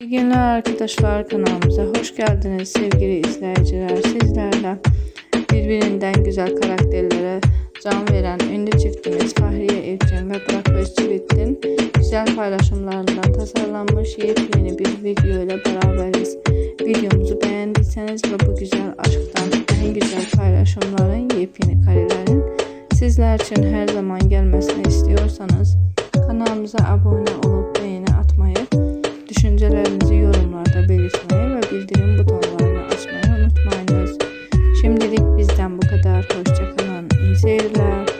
İyi günler arkadaşlar kanalımıza hoş geldiniz sevgili izleyiciler. Sizlerle birbirinden güzel karakterlere can veren ünlü çiftimiz Fahriye Evcen ve Burak Özçivit'in güzel paylaşımlarından tasarlanmış yepyeni bir video ile beraberiz. Videomuzu beğendiyseniz ve bu güzel aşktan en güzel paylaşımların yepyeni karelerin sizler için her zaman gelmesini istiyorsanız kanalımıza abone olup beğenmeyi ser la